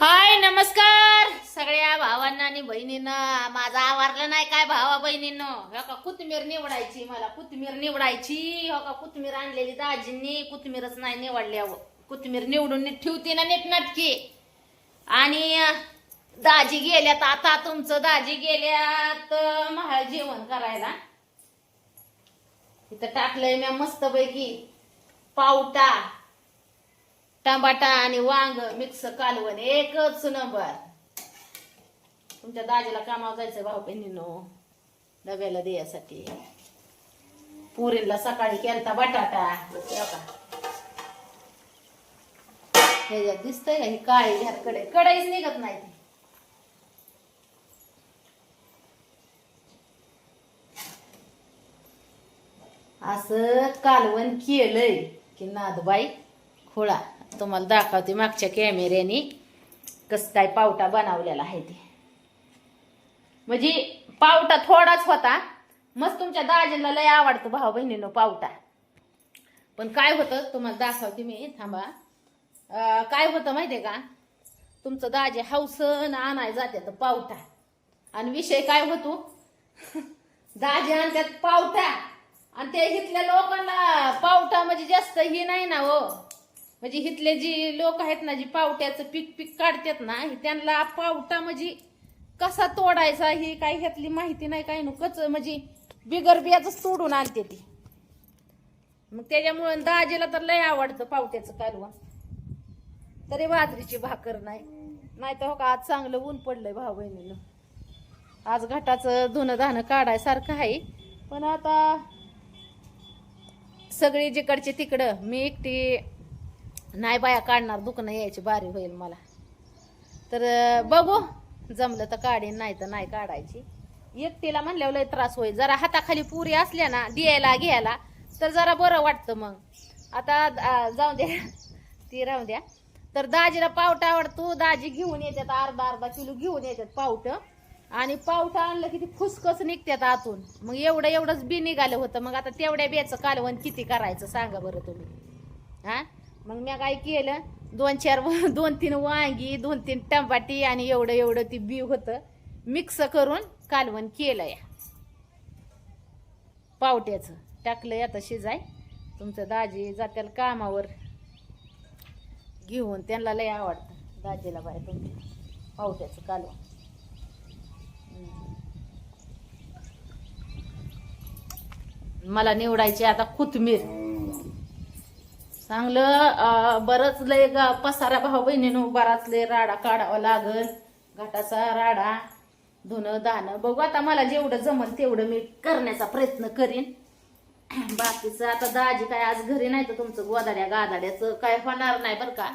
हाय नमस्कार. सगळ्या भावांना आणि बहिणींना. माझा आवारलं नाही काय भावा बहिणीनं? हो का? कोथिंबीर निवडायची मला. कोथिंबीर निवडायची. हो का? कोथिंबीर आणलेली दाजींनी. कोथिंबीरच नाही निवडली अहो कोथिंबीर निवडून नीट ठेवते ना नीट नटकी. आणि दाजी गेल्यात. आता तुमचं दाजी गेल्यात महा महाळ जेवण करायला. इथं टाकलंय मी मस्तपैकी. पावटा टमाटा आणि वांग मिक्स कालवण एकच नंबर. तुमच्या दाजीला कामावर जायचं भाऊ बहिणीनो. डब्याला द्यायसाठी पुरीला सकाळी केलता बटाटा. हे बघा. ह्याच्यात दिसतंय का काळी कडे. कडाईच निघत नाही ती. असं कालवण केलंय की नादबाई खोळा. तुम्हाला दाखवते मागच्या कॅमेऱ्याने कसं काय पावटा बनवलेला आहे ते. म्हणजे पावटा थोडाच होता. मस्त तुमच्या दाजीला लय आवडतो भाऊ बहिणीनं पावटा. पण काय होतं तुम्हाला दाखवते मी. थांबा. काय होतं माहितीये का? तुमचं दाजी हौसन आणाय जाते तर पावटा. आणि विषय काय होतो? दाजी आणतात पावटा. आणि ते इथल्या लोकांना पावटा म्हणजे जास्त ही नाही ना हो. म्हणजे इथले जी लोक आहेत ना जी पावट्याचं पीक पीक काढतात ना त्यांना पावटा म्हणजे कसा तोडायचा ही काही ह्यातली माहिती नाही काही कच म्हणजे बिगर बियाच तोडून आणते ती. मग त्याच्यामुळे दाजीला तर लय आवडतं पावट्याचं कालवा. तरी बाजरीची भाकर नाही. नाही तर हो का आज चांगलं ऊन पडलंय भाऊ बहिणीनं. आज घाटाचं धुणं धाणं काढायसारखं आहे. पण आता सगळी जिकडची तिकडं मी एकटी नाही बाया काढणार दुखणं यायची बारी होईल मला. तर बघू. जमलं तर काढीन नाही तर नाही काढायची. एकटीला म्हणल्यावर लय त्रास होईल. जरा हाताखाली पुरी असल्या ना द्यायला घ्यायला तर जरा बरं वाटतं मग. आता जाऊ द्या. ती राहू द्या. तर दाजीला पावटा आवडतो. दाजी घेऊन येतात अर्धा अर्धा किलो घेऊन येतात पावट. आणि पावटा आणलं की ती फुसकच निघतात आतून. मग एवढं एवढंच बी निघालं होतं. मग आता तेवढ्या बेचं कालवण किती करायचं सांगा बरं तुम्ही. हा? मग मी काय केलं? दोन चार व- दोन तीन वांगी दोन तीन टमाटी आणि एवढं एवढं ती बी होतं. मिक्स करून कालवण केलं या पावट्याचं. टाकलं आता शिजाय. तुमचं दाजी जात्याला कामावर. घेऊन त्यांना लय आवडतं. दाजीला बाय तुमच्या पावट्याचं कालवण. मला निवडायची आता कोथमीर चांगलं बरंच लय ग- पसारा भाऊ बहिणीनं बराच लय राडा काढावा लागल घाटाचा राडा धुणं दाणं. बघू आता मला जेवढं जमल तेवढं मी करण्याचा प्रयत्न करीन. बाकीचं आता दाजी काय आज घरी नाही तर तुमचं गोदाड्या गादाड्याचं काय होणार नाही बरं का.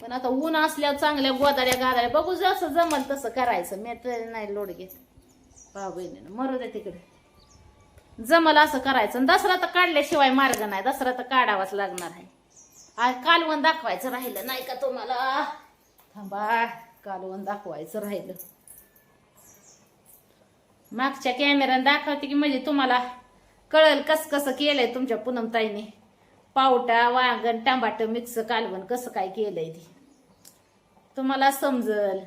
पण आता ऊन असल्यावर चांगल्या गोदाड्या गादाड्या बघू जसं जमल तसं करायचं. मी तर नाही लोड घेत. भाऊ बहिणीनं मरू दे तिकडे. जमल असं करायचं. आणि दसरा तर काढल्याशिवाय मार्ग नाही. दसरा तर काढावाच लागणार आहे. कालवण दाखवायचं राहिलं. नाही का तुम्हाला? थांबा. कालवण दाखवायचं राहिलं. मागच्या कॅमेऱ्याने दाखवते की म्हणजे तुम्हाला कळल कस कसं केलंय तुमच्या पूनमताईने पावटा वांगण टमाट मिक्स कालवण कसं काय केलंय ते. तुम्हाला समजल.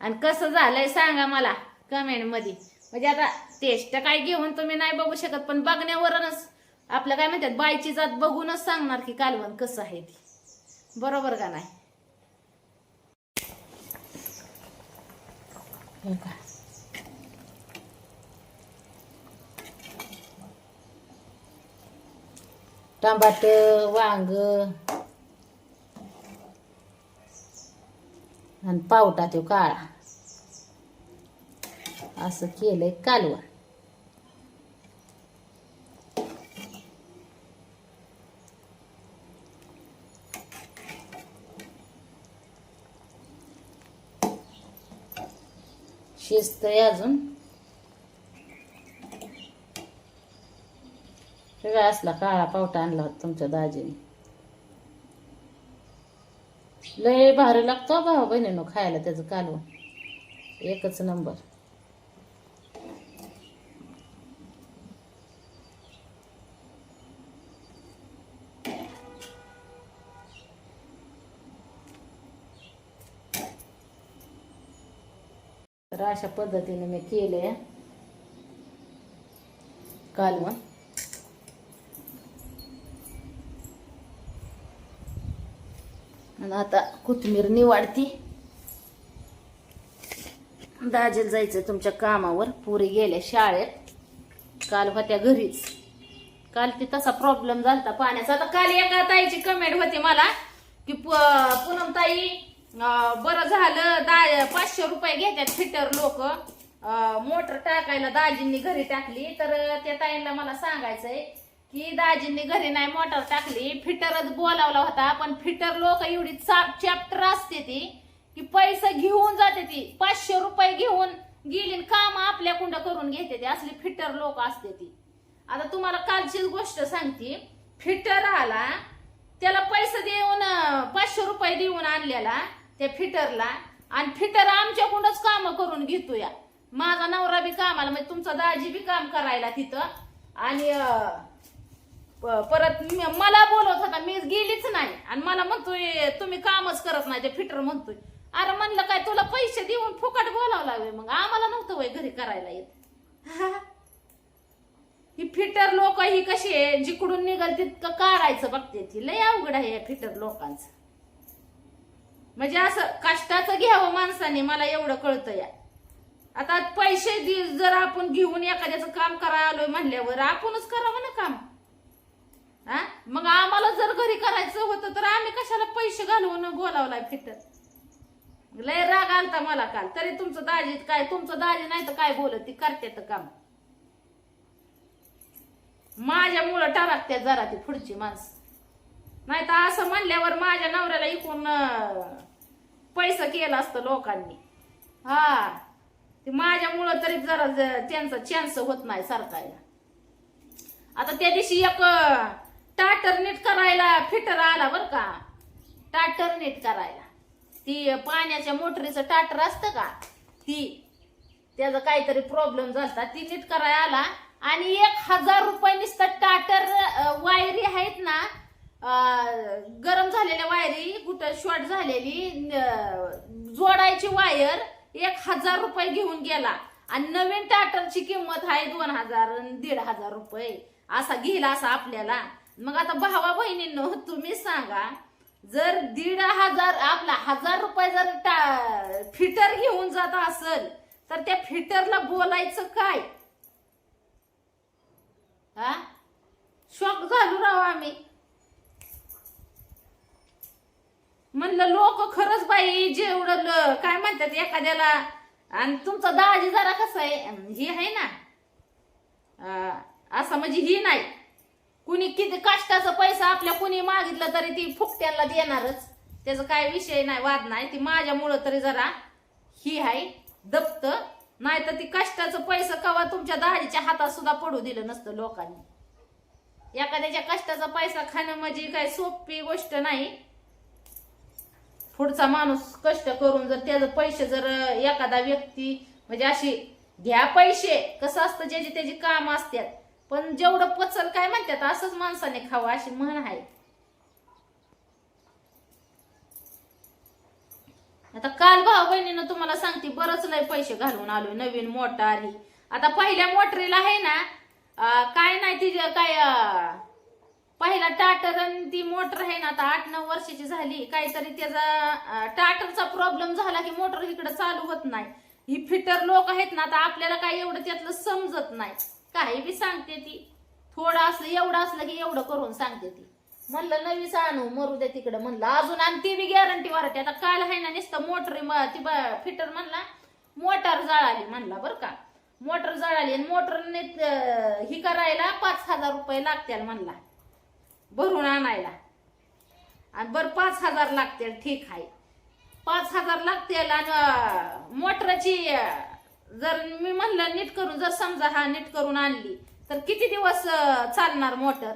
आणि कसं झालंय सांगा मला कमेंटमध्ये. म्हणजे आता टेस्ट काय घेऊन तुम्ही नाही बघू शकत पण बघण्यावरूनच. आपलं काय म्हणतात बायची जात बघूनच सांगणार की कालवण कसं आहे ती. बरोबर का नाही? हे का टमाट वांग आणि पावटा तो काळा. असं केलंय कालवण. शिजतंय अजून. सगळा असला काळा पावटा आणला होता तुमच्या दाजीने. लय भारी लागतो हो भाऊ बहिणीनं खायला त्याचं कालवण एकच नंबर तर अशा पद्धतीने मी केलंय. कालवण. आणि आता कोथिंबीर निवाडती. दाजेल जायचं तुमच्या कामावर. पुरी गेल्या शाळेत. काल होत्या घरीच. काल ते तसा प्रॉब्लेम झालता पाण्याचा. आता काल एका ताईची कमेंट होती मला की पूनम ताई बरं झालं दा पाचशे रुपये घेतात फिटर लोक. मोटर टाकायला दाजींनी घरी टाकली. तर त्या ताईंना मला सांगायचंय की दाजींनी घरी नाही मोटर टाकली. फिटरच बोलावला होता पण फिटर लोक एवढी चाप चॅप्टर असते ती की पैसे घेऊन जाते ती. पाचशे रुपये घेऊन गेली काम आपल्या कुंड करून घेते ती. असली फिटर लोक असते ती. आता तुम्हाला कालचीच गोष्ट सांगते. फिटर आला त्याला पैसे देऊन पाचशे रुपये देऊन आणलेला. त्या फिटरला. आणि फिटर आमच्याकडूनच काम करून घेतो या माझा नवरा बी कामाला म्हणजे तुमचा दाजी बी काम करायला तिथं. आणि परत मला बोलवत होता मी गेलीच नाही. आणि मला म्हणतोय तुम्ही कामच करत नाही ते फिटर म्हणतोय. अरे म्हणलं काय तुला पैसे देऊन फुकट बोलावं लागेल मग? आम्हाला नव्हतं वय घरी करायला येत. ही फिटर लोक ही कशी आहे जिकडून निघाल तितकं काढायचं बघते ती. लय अवघड आहे या फिटर लोकांचं. म्हणजे असं कष्टाचं घ्यावं माणसाने मला एवढं कळतं या. आता पैसे जर आपण घेऊन एखाद्याचं काम करायला आलोय म्हणल्यावर आपणच करावं ना काम. हा? मग आम्हाला जर घरी करायचं होतं तर आम्ही कशाला पैसे घालवून बोलावलाय फिटर लय राग आलता मला काल. तरी तुमचं दाजी काय तुमचं दाजी नाही तर काय बोलत? ती करते तर काम माझ्यामुळं टराकत्या जरा ती पुढची माणसं. नाही तर असं म्हणल्यावर माझ्या नवऱ्याला इकून पैसा केलं असतं लोकांनी. हा. ते माझ्यामुळं तरी जरा त्यांचा चान्स होत नाही सरकायला आता त्या दिवशी एक टाटर नीट करायला फिटर आला बर का. टाटर नीट करायला. ती पाण्याच्या मोटरीचं टाटर असतं का ती त्याचा काहीतरी प्रॉब्लेम झाला ती नीट करायला आला. आणि एक हजार रुपये नुसतं टाटर वायरी आहेत ना गरम झालेल्या वायरी कुठं शॉर्ट झालेली जोडायची वायर एक हजार रुपये घेऊन गेला. आणि नवीन टाटरची किंमत आहे दोन हजार आणि दीड हजार रुपये. असा घेला असा आपल्याला. मग आता भावा बहिणींनो तुम्ही सांगा जर दीड हजार आपला हजार रुपये जर टा- फिटर घेऊन जात असेल तर त्या फिटरला बोलायचं काय? हा? शॉक घालू राहू आम्ही. म्हणलं लोक खरंच बाई जेवढं काय म्हणतात एखाद्याला? आणि तुमचा दाजी जरा कसं आहे? ही हे आहे ना. असं म्हणजे ही नाही. कुणी किती कष्टाचा पैसा आपल्या कुणी मागितलं तरी ती फुकट्याला देणारच. त्याचा काय विषय नाही वाद नाही. ती माझ्यामुळं तरी जरा ही आहे दप्त. नाही तर ती कष्टाचं पैसा कवा तुमच्या दाजीच्या हातात सुद्धा पडू दिलं नसतं लोकांनी. एखाद्याच्या कष्टाचा पैसा खाणं म्हणजे काय सोपी गोष्ट नाही. पुढचा माणूस कष्ट करून जर त्याचे पैसे जर एखादा व्यक्ती म्हणजे अशी घ्या पैसे कसं असतं ज्याची त्याची काम असतात. पण जेवढं पचल काय म्हणतात असंच माणसाने खावं अशी म्हण आहे. आता काल भाऊ बहिणीनं तुम्हाला सांगते बरंच लय पैसे घालून आलोय नवीन मोटार. ही आता पहिल्या मोटरीला आहे ना काय नाही तिच्या काय पहिला टाटर आणि ती मोटर आहे ना आता आठ नऊ वर्षाची झाली. काहीतरी त्याचा टाटरचा प्रॉब्लेम झाला की मोटर इकडे चालू होत नाही. ही फिटर लोक आहेत ना आता आपल्याला काय एवढं त्यातलं समजत नाही. काही बी सांगते ती. थोडं असलं एवढं असलं की एवढं करून सांगते ती. म्हणलं नवीच आणू मरू दे तिकडं. म्हणलं अजून आणि ती बी गॅरंटी वारते आता काल आहे ना नुसतं मोटर ती फिटर म्हणला मोटर जळाली म्हणला बरं का. मोटर जळाली आणि मोटरने ही करायला पाच हजार रुपये लागतील म्हणला. भरून आणायला. आणि बरं पाच हजार लागतील ठीक आहे. पाच हजार लागतील आणि मोटराची जर मी म्हणलं नीट करून जर समजा हा नीट करून आणली तर किती दिवस चालणार मोटर?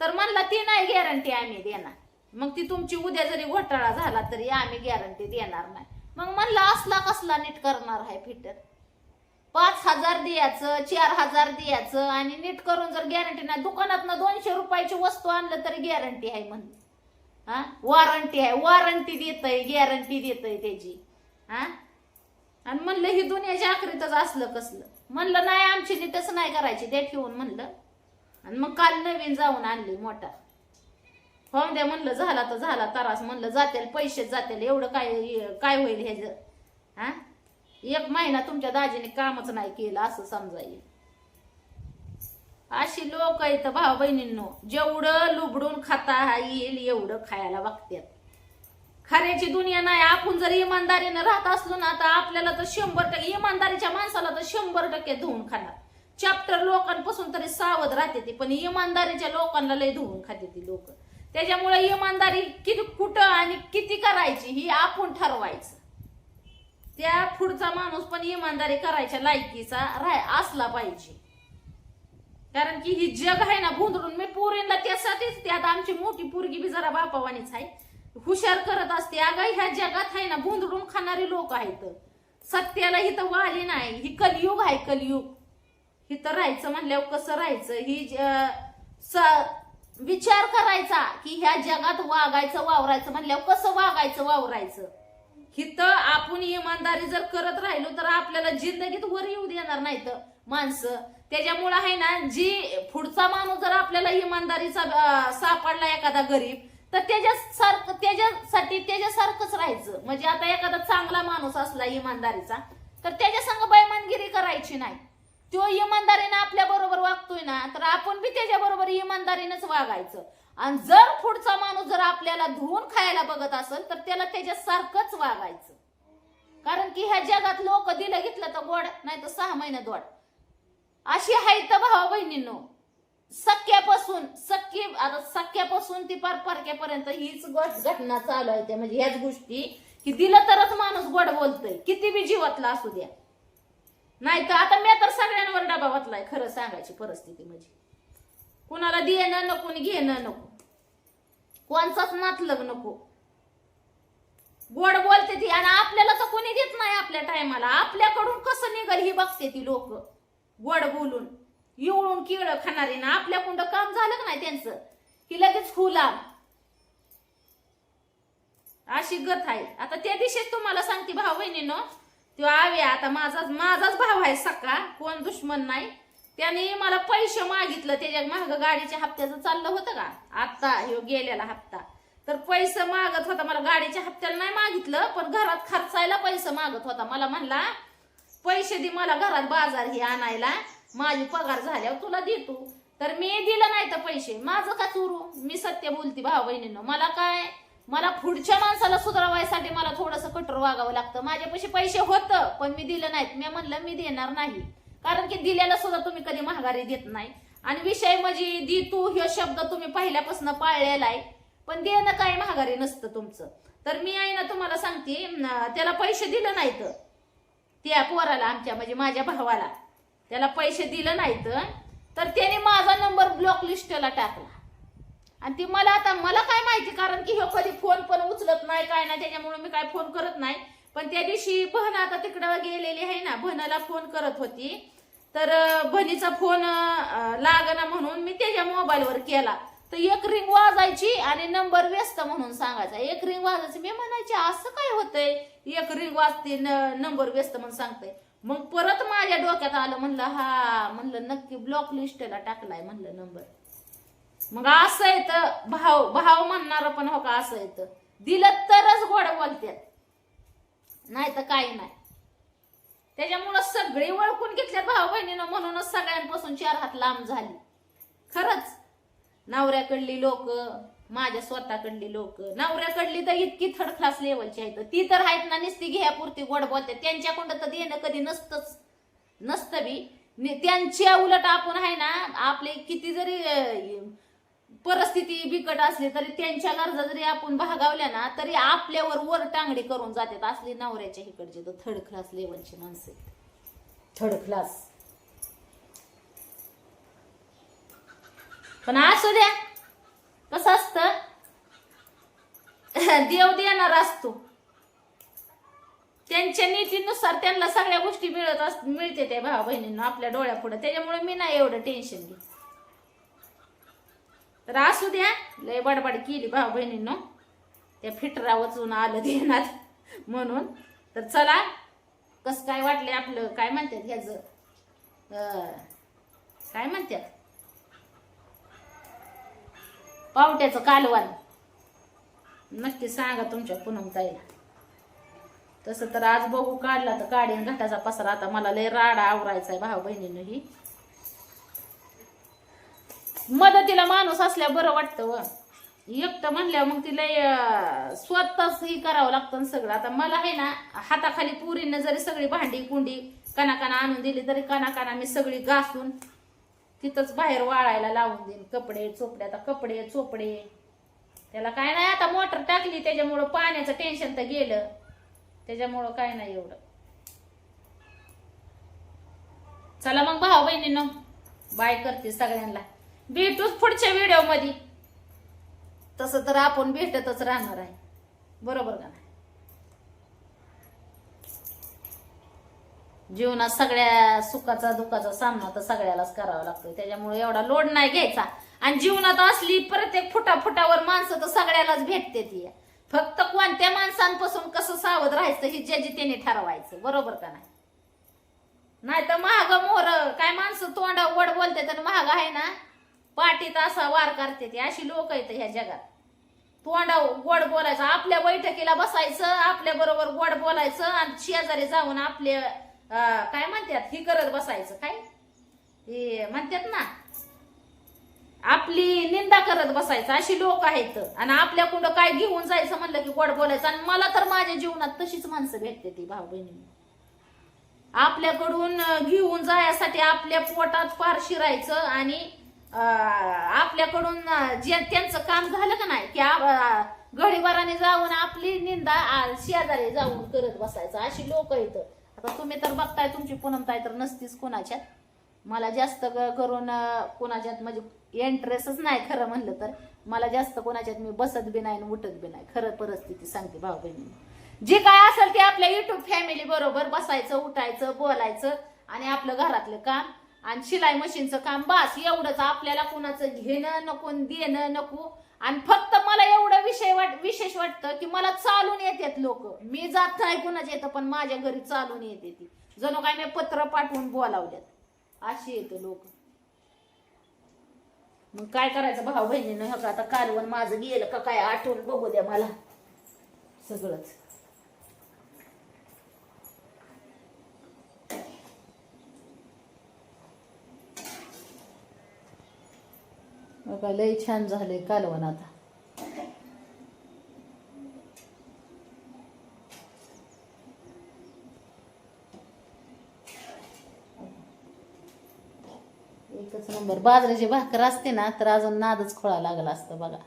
तर म्हणला ती नाही गॅरंटी आम्ही देणार. मग ती तुमची उद्या जरी घोटाळा झाला तरी आम्ही गॅरंटी देणार नाही. मग म्हणलं असला कसला नीट करणार आहे फिटर? पाच हजार द्यायचं चार हजार द्यायचं आणि नीट करून जर गॅरंटी नाही दुकानात दोनशे रुपयाची वस्तू आणलं तरी गॅरंटी आहे म्हणते हा? वॉरंटी आहे. वॉरंटी देतय गॅरंटी देतय त्याची. हा? आणि म्हणलं ही दुनियाच्या आखरीतच असलं कसलं? म्हणलं नाही आमची तसं नाही करायची. ते ठेवून म्हणलं. आणि मग काल नवीन जाऊन आणली मोठा. हो द्या म्हणलं झाला तर झाला तरास. म्हणलं जातील पैसे जातील एवढं काय काय होईल ह्याच? हा? एक महिना तुमच्या दाजीने कामच नाही केलं असं समजा येईल. अशी लोक आहेत भाऊ बहिणींनो जेवढं लुबडून खाता येईल एवढं खायला बघतात खऱ्याची दुनिया नाही आपण जर इमानदारीनं राहत असलो ना तर आपल्याला तर शंभर टक्के इमानदारीच्या माणसाला तर शंभर टक्के धुवून खाणार. चॅप्टर लोकांपासून तरी सावध राहते ती पण इमानदारीच्या लोकांना लय धुवून खाते ती लोक. त्याच्यामुळे इमानदारी किती कुठं आणि किती करायची ही आपण ठरवायचं. त्या पुढचा माणूस पण इमानदारी करायच्या लायकीचा राय असला पाहिजे. कारण की ही जग आहे ना भुंदरून मी पोरींना त्यासाठीच त्यात आमची मोठी पोरगी बी जरा बापावानीच आहे. हुशार करत असते. अगं ह्या जगात आहे ना भुंदरून खाणारे लोक आहेत. सत्याला इथं वाली नाही. ही कलियुग आहे कलियुग. तर राहायचं म्हणल्यावर कसं राहायचं? ही ज- स- विचार करायचा की ह्या जगात वागायचं वावरायचं म्हणल्यावर कसं वागायचं वावरायचं? हिथं आपण इमानदारी जर करत राहिलो तर आपल्याला जिंदगीत वर येऊ देणार नाहीत माणसं. त्याच्यामुळे आहे ना जी पुढचा माणूस जर आपल्याला इमानदारीचा सापडला एखादा गरीब तर त्याच्यासारखं त्याच्यासाठी त्याच्यासारखंच राहायचं. म्हणजे आता एखादा चांगला माणूस असला इमानदारीचा तर त्याच्या संग बैमानगिरी करायची नाही. तो इमानदारीनं आपल्या बरोबर वागतोय ना तर आपण बी त्याच्याबरोबर इमानदारीनंच वागायचं. आणि जर पुढचा माणूस जर आपल्याला धुवून खायला बघत असेल तर त्याला त्याच्यासारखंच वागायचं. कारण की ह्या जगात लोक दिलं घेतलं तर गोड नाही तर सहा महिन्यात गोड अशी आहे तर भावा बहिणींनो. सख्यापासून सख्य आता सख्यापासून ती पार परक्यापर्यंत हीच गोष्ट घटना चालू आहे त्या म्हणजे ह्याच गोष्टी की दिलं तरच माणूस गोड बोलतोय. किती बी जीवातला असू द्या. नाही तर आता मी तर सगळ्यांवर डबा वाचलाय खरं सांगायची परिस्थिती म्हणजे. कुणाला देणं नको आणि घेणं नको. कोणचाच नातलग नको. गोड बोलते ती आणि आपल्याला तर कोणी देत नाही आपल्या टायमाला. आपल्याकडून कसं निघल ही बघते ती लोक. गोड बोलून. येऊन किळ खाणारी ना. आपल्या कुंड काम झालं नाही त्यांचं? की लगेच खुला. अशी गत आहे. आता त्या दिवशीच तुम्हाला सांगते भाऊ बहिणीनो. तो आव्या आता माझाच माझाच भाव आहे सका कोण दुश्मन नाही. त्याने मला पैसे मागितलं त्याच्या माग गाडीच्या हप्त्याचं चाललं होतं का? आत्ता ह्यो गेलेला हप्ता. तर पैसे मागत होता मला गाडीच्या हप्त्याला नाही मागितलं पण घरात खर्चायला पैसे मागत होता. मला म्हणला पैसे दे मला घरात बाजार हे आणायला माझी पगार झाल्यावर तुला देतो तर मी दिलं नाही तर पैसे. माझं का चुरू? मी सत्य बोलते भाऊ बहिणीनं. मला काय? मला पुढच्या माणसाला सुधारवायसाठी मला थोडस कठोर वागावं लागतं. माझ्यापाशी पैसे होतं पण मी दिलं नाहीत. मी म्हणलं मी देणार नाही. कारण की दिल्याला सुद्धा तुम्ही कधी महागारी देत नाही. आणि विषय म्हणजे दी तू हे शब्द तुम्ही पहिल्यापासून पाळलेला आहे. पण देणं काय महागारी नसतं तुमचं. तर मी आहे ना तुम्हाला सांगते त्याला पैसे दिलं नाहीत. त्या पोराला आमच्या म्हणजे माझ्या भावाला. त्याला पैसे दिलं नाहीत. तर त्याने माझा नंबर ब्लॉक लिस्टला टाकला. आणि ती मला आता मला काय माहिती कारण की ह्यो कधी फोन पण उचलत नाही काय नाही त्याच्यामुळे मी काय फोन करत नाही. पण त्या दिवशी बहन आता तिकडं गेलेली आहे ना बहनाला फोन करत होती. तर बहिणीचा फोन लागना म्हणून मी त्याच्या मोबाईलवर केला. तर एक रिंग वाजायची आणि नंबर व्यस्त म्हणून सांगायचा. एक रिंग वाजायची. मी म्हणायची असं काय होतंय? एक रिंग वाजते नंबर व्यस्त म्हणून सांगते मग परत माझ्या डोक्यात आलं म्हणलं हा म्हणलं नक्की ब्लॉक लिस्टला टाकलाय म्हणलं नंबर मग असं येतं. भाव भाव म्हणणार पण हो का असं येतं. दिलं तरच गोड बोलतात नाही तर काही नाही. त्याच्यामुळं सगळी ओळखून घेतल्या भाऊ बहिणीनं म्हणूनच सगळ्यांपासून चार हात लांब झाली. खरंच नवऱ्याकडली लोक माझ्या स्वतःकडली लोक नवऱ्याकडली तर इतकी थर्ड क्लास लेवलची आहेत. ती तर आहेत ना निस्ती घ्यापुरती गोड बोलते. त्यांच्याकडं तर देणं कधी नसतंच. नसतं बी. त्यांच्या उलट आपण आहे ना आपले किती जरी परिस्थिती बिकट असली तरी त्यांच्या गरजा जरी आपण भागावल्या ना तरी आपल्यावर वर टांगडी करून जातात असली नवऱ्याच्या इकडचे तर थर्ड क्लास लेवलची माणसं थर्ड क्लास पण असू द्या. कसं असतं? देव देणार असतो. त्यांच्या नीतीनुसार त्यांना सगळ्या गोष्टी मिळत मिळते त्या भावा बहिणींना आपल्या डोळ्यापुढे. त्याच्यामुळे मी नाही एवढं टेन्शन घेत. तर असू द्या लय बडबड केली भाऊ बहिणींनो. त्या फिटरावचून आलं देण्यात म्हणून. तर चला कस काय वाटले आपलं? काय म्हणतात ह्याच? काय म्हणतात? पावट्याचं कालवान नक्की सांगा तुमच्या पुनम ताईला तसं तर आज बघू काढला तर काढीन घाटाचा पसरा. आता मला लय राडा आवरायचा आहे भाऊ बहिणीनं ही. मदतीला माणूस असल्या बरं वाटतं व. एकटं म्हणल्यावर मग तिला स्वतःच ही करावं लागतं सगळं. आता मला आहे ना हाताखाली पुरीनं जरी सगळी भांडी कुंडी कानाकाना आणून दिली तरी कानाकाना मी सगळी घासून तिथंच बाहेर वाळायला लावून देईन. कपडे चोपडे आता कपडे चोपडे. त्याला काय नाही आता मोटर टाकली त्याच्यामुळं पाण्याचं टेन्शन तर गेलं. त्याच्यामुळं काय नाही एवढं. चला मग भाऊ बहिणीनं बाय करते सगळ्यांना. भेटूच पुढच्या व्हिडिओमध्ये. तसं तर आपण भेटतच राहणार आहे. बरोबर का नाही? जीवनात सगळ्या सुखाचा दुःखाचा सामना तर सगळ्यालाच करावा लागतो त्याच्यामुळे एवढा लोड नाही घ्यायचा. आणि जीवनात असली प्रत्येक फुटा फुटावर माणसं तर सगळ्यालाच भेटते ती. फक्त कोणत्या माणसांपासून कसं सावध राहायचं हे ज्याची त्याने ठरवायचं. बरोबर का नाही? नाही तर महाग मोर काय माणसं तोंडा वड बोलते तर महाग आहे ना? पाठीत असा वार करते ती. अशी लोक आहेत ह्या जगात. तोंडा गोड बोलायचं. आपल्या बैठकीला बसायचं आपल्या बरोबर गोड बोलायचं आणि शेजारी जाऊन आपले काय म्हणतात ही करत बसायचं. काय? हे म्हणतात ना आपली निंदा करत बसायचं. अशी लोक आहेत. आणि आपल्या कुठं काय घेऊन जायचं म्हणलं की गोड बोलायचं. आणि मला तर माझ्या जीवनात तशीच माणसं भेटते ती भाऊ बहिणी आपल्याकडून घेऊन जायसाठी आपल्या पोटात फार शिरायचं आणि आपल्याकडून जे त्यांचं काम झालं का नाही की आप- घडीभराने जाऊन आपली निंदा शेजारी जाऊन करत बसायचं. अशी लोक आहेत. आता तुम्ही तर बघताय तुमची पुनमताय तर नसतीच कोणाच्यात. मला जास्त करून कोणाच्यात म्हणजे इंटरेस्टच नाही खरं म्हणलं तर. मला जास्त कोणाच्यात मी बसत बी नाही आणि उठत बी नाही. खरं परिस्थिती सांगते भाऊ बहिणी. जे काय असेल ते आपल्या युट्यूब फॅमिली बरोबर बसायचं उठायचं बोलायचं आणि आपलं घरातलं काम आणि शिलाई मशीनचं काम बस एवढंच. आपल्याला कोणाचं घेणं नको देणं नको. आणि फक्त मला एवढं विषय वाट विशेष वाटतं की मला चालून येतात लोक. मी जात नाही कुणाच्या येतं पण माझ्या घरी चालून येते ती. जणू काय मी पत्र पाठवून बोलावल्यात. अशी येते लोक. मग काय करायचं? भाऊ बहिणीनं हो का आता कालवण माझं गेलं का काय? आठवण बघू द्या मला. सगळंच. बघा लय छान झालंय कालवण आता. एकच नंबर. बाजरीची भाकर असते ना तर अजून नादच खोळा लागला असतं बघा.